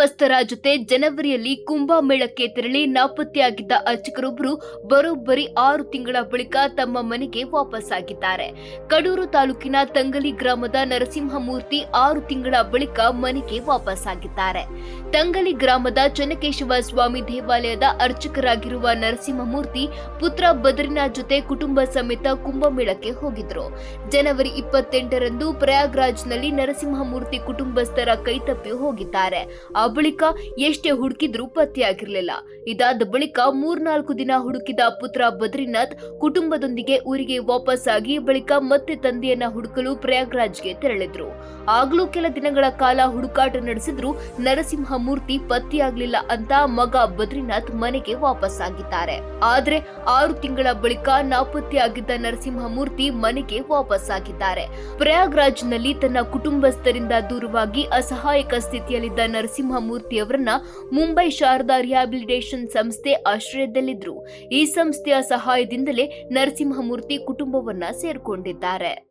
ಕುಟುಂಬಸ್ಥರ ಜೊತೆ ಜನವರಿಯಲ್ಲಿ ಕುಂಭಮೇಳಕ್ಕೆ ತೆರಳಿ ನಾಪತ್ತೆಯಾಗಿದ್ದ ಅರ್ಚಕರೊಬ್ಬರು ಬರೋಬ್ಬರಿ ಆರು ತಿಂಗಳ ಬಳಿಕ ತಮ್ಮ ಮನೆಗೆ ವಾಪಸ್ಸಾಗಿದ್ದಾರೆ. ಕಡೂರು ತಾಲೂಕಿನ ತಂಗಲಿ ಗ್ರಾಮದ ನರಸಿಂಹಮೂರ್ತಿ ಆರು ತಿಂಗಳ ಬಳಿಕ ಮನೆಗೆ ವಾಪಸ್ಸಾಗಿದ್ದಾರೆ. ತಂಗಲಿ ಗ್ರಾಮದ ಚನ್ನಕೇಶವ ಸ್ವಾಮಿ ದೇವಾಲಯದ ಅರ್ಚಕರಾಗಿರುವ ನರಸಿಂಹಮೂರ್ತಿ ಪುತ್ರ ಬದ್ರಿನಾಥ್ ಜೊತೆ ಕುಟುಂಬ ಸಮೇತ ಕುಂಭಮೇಳಕ್ಕೆ ಹೋಗಿದ್ರು. ಜನವರಿ ಇಪ್ಪತ್ತೆಂಟರಂದು ಪ್ರಯಾಗ್ರಾಜ್ನಲ್ಲಿ ನರಸಿಂಹಮೂರ್ತಿ ಕುಟುಂಬಸ್ಥರ ಕೈತಪ್ಪಿ ಹೋಗಿದ್ದಾರೆ. ಆ ಬಳಿಕ ಎಷ್ಟೇ ಹುಡುಕಿದ್ರೂ ಪತ್ತೆಯಾಗಿರಲಿಲ್ಲ. ಇದಾದ ಬಳಿಕ ಮೂರ್ನಾಲ್ಕು ದಿನ ಹುಡುಕಿದ ಪುತ್ರ ಬದ್ರಿನಾಥ್ ಕುಟುಂಬದೊಂದಿಗೆ ಊರಿಗೆ ವಾಪಸ್ಸಾಗಿ ಬಳಿಕ ಮತ್ತೆ ತಂದೆಯನ್ನ ಹುಡುಕಲು ಪ್ರಯಾಗ್ರಾಜ್ಗೆ ತೆರಳಿದ್ರು. ಆಗ್ಲೂ ಕೆಲ ದಿನಗಳ ಕಾಲ ಹುಡುಕಾಟ ನಡೆಸಿದ್ರು ನರಸಿಂಹ ಮೂರ್ತಿ ಪತ್ತೆಯಾಗ್ಲಿಲ್ಲ ಅಂತ ಮಗ ಬದ್ರಿನಾಥ್ ಮನೆಗೆ ವಾಪಸ್ಸಾಗಿದ್ದಾರೆ. ಆದ್ರೆ ಆರು ತಿಂಗಳ ಬಳಿಕ ನಾಪತ್ತೆಯಾಗಿದ್ದ ನರಸಿಂಹ ಮೂರ್ತಿ ಮನೆಗೆ ವಾಪಸ್ಸಾಗಿದ್ದಾರೆ. ಪ್ರಯಾಗ್ರಾಜ್ನಲ್ಲಿ ತನ್ನ ಕುಟುಂಬಸ್ಥರಿಂದ ದೂರವಾಗಿ ಅಸಹಾಯಕ ಸ್ಥಿತಿಯಲ್ಲಿದ್ದ ನರಸಿಂಹಮೂರ್ತಿಯವರನ್ನ ಮುಂಬೈ ಶಾರದಾ ರಿಹ್ಯಾಬಿಲಿಟೇಷನ್ ಸಂಸ್ಥೆ ಆಶ್ರಯದಲ್ಲಿದ್ರು. ಈ ಸಂಸ್ಥೆಯ ಸಹಾಯದಿಂದಲೇ ನರಸಿಂಹಮೂರ್ತಿ ಕುಟುಂಬವನ್ನ ಸೇರ್ಕೊಂಡಿದ್ದಾರೆ.